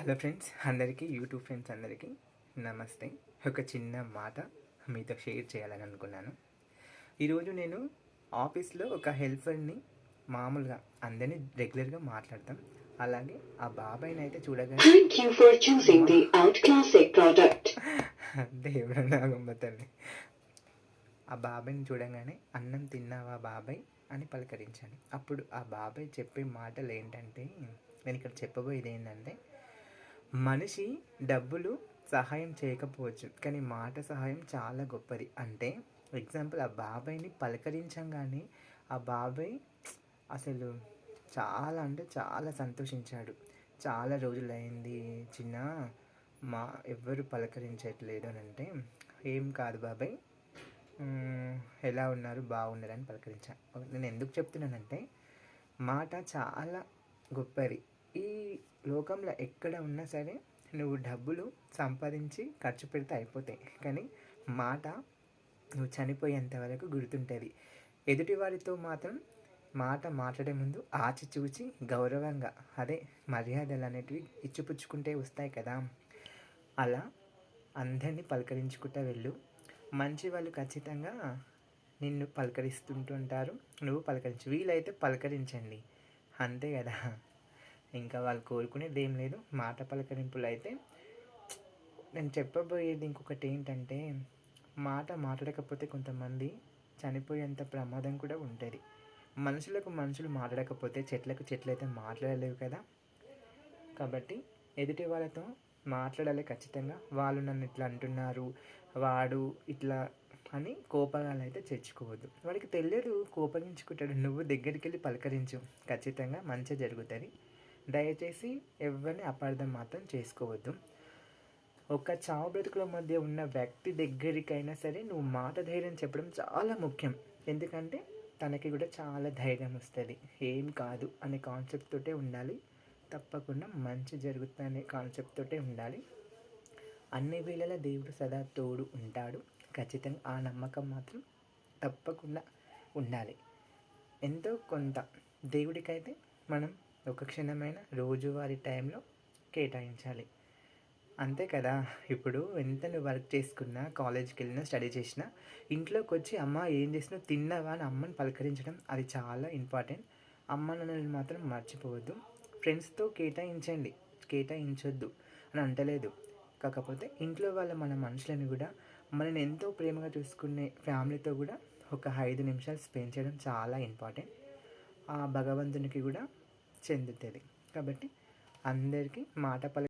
Hello friends అందరికీ YouTube friends అందరికీ నమస్తే. ఒక చిన్న మాట మీతో షేర్ చేయాలని అనుకున్నాను. ఈరోజు నేను ఆఫీస్లో ఒక హెల్పర్ని మామూలుగా అందరినీ రెగ్యులర్గా మాట్లాడతాం. అలాగే ఆ బాబాయ్ని అయితే చూడగానే. దేవుడు నాగమ్మ తల్లి. ఆ బాబాయ్ని చూడగానే అన్నం తిన్నావా బాబాయ్ అని పలకరించాను. అప్పుడు ఆ బాబాయ్ చెప్పే మాటలు ఏంటంటే నేను ఇక్కడ చెప్పబోయేది ఏంటంటే మనిషి డబ్బులు సహాయం చేయకపోవచ్చు కానీ మాట సహాయం చాలా గొప్పది. అంటే ఎగ్జాంపుల్ ఆ బాబాయ్ని పలకరించంగానే ఆ బాబాయ్ అసలు చాలా అంటే చాలా సంతోషించాడు. చాలా రోజులైంది చిన్న మా ఎవ్వరు పలకరించట్లేదు అని అంటే ఏం కాదు బాబాయ్ ఎలా ఉన్నారు బాగున్నారని పలకరించాను నేను ఎందుకు చెప్తున్నానంటే మాట చాలా గొప్పది. ఈ లోకంలో ఎక్కడ ఉన్నా సరే నువ్వు డబ్బులు సంపాదించి ఖర్చు పెడితే అయిపోతాయి. కానీ మాట నువ్వు చనిపోయేంత వరకు గుర్తుంటుంది. ఎదుటివారితో మాత్రం మాట మాట్లాడే ముందు ఆచి చూచి గౌరవంగా అదే మర్యాదలు అనేటివి ఇచ్చిపుచ్చుకుంటే వస్తాయి కదా. అలా అందరినీ పలకరించుకుంటూ వెళ్ళు. మంచి వాళ్ళు ఖచ్చితంగా నిన్ను పలకరిస్తుంటుంటారు. నువ్వు పలకరించు. వీలైతే పలకరించండి. అంతే కదా. ఇంకా వాళ్ళు కోరుకునేది ఏం లేదు. మాట పలకరింపులు అయితే నేను చెప్పబోయేది ఇంకొకటి ఏంటంటే మాట మాట్లాడకపోతే కొంతమంది చనిపోయేంత ప్రమాదం కూడా ఉంటుంది. మనుషులకు మనుషులు మాట్లాడకపోతే చెట్లకు చెట్లు అయితే మాట్లాడలేవు కదా. కాబట్టి ఎదుటి వాళ్ళతో మాట్లాడాలి ఖచ్చితంగా. వాళ్ళు నన్ను ఇట్లా అంటున్నారు వాడు ఇట్లా అని కోపగాలు అయితే తెచ్చుకోవద్దు వాడికి తెలియదు కోపగించుకుంటాడు. నువ్వు దగ్గరికి వెళ్ళి పలకరించు. ఖచ్చితంగా మంచి జరుగుతుంది. దయచేసి ఎవరిని అపార్థం మాత్రం చేసుకోవద్దు. ఒక చావు బ్రతుకుల మధ్య ఉన్న వ్యక్తి దగ్గరికైనా సరే నువ్వు మాట ధైర్యం చెప్పడం చాలా ముఖ్యం. ఎందుకంటే తనకి కూడా చాలా ధైర్యం వస్తుంది. ఏం కాదు అనే కాన్సెప్ట్ తోటే ఉండాలి. తప్పకుండా మంచి జరుగుతుంది అనే కాన్సెప్ట్ తోటే ఉండాలి. అన్ని వేళల దేవుడు సదా తోడు ఉంటాడు. ఖచ్చితంగా ఆ నమ్మకం మాత్రం తప్పకుండా ఉండాలి. ఎంతో కొంత దేవుడికైతే మనం ఒక క్షణమైన రోజువారీ టైంలో కేటాయించాలి. అంతే కదా? ఇప్పుడు ఎంత నువ్వు వర్క్ చేసుకున్నా కాలేజ్కి వెళ్ళినా స్టడీ చేసినా ఇంట్లోకి వచ్చి అమ్మ ఏం చేసినావు తిన్నావా అని అమ్మని పలకరించడం అది చాలా ఇంపార్టెంట్. అమ్మ నాన్నని మాత్రం మర్చిపోవద్దు. ఫ్రెండ్స్తో కేటాయించండి. కేటాయించొద్దు అని అంటలేదు. కాకపోతే ఇంట్లో వాళ్ళ మన మనుషులను కూడా మనని ఎంతో ప్రేమగా చూసుకునే ఫ్యామిలీతో కూడా ఒక ఐదు నిమిషాలు స్పెండ్ చేయడం చాలా ఇంపార్టెంట్. ఆ భగవంతునికి కూడా చెందుతుంది. కాబట్టి అందరికీ మాట పలి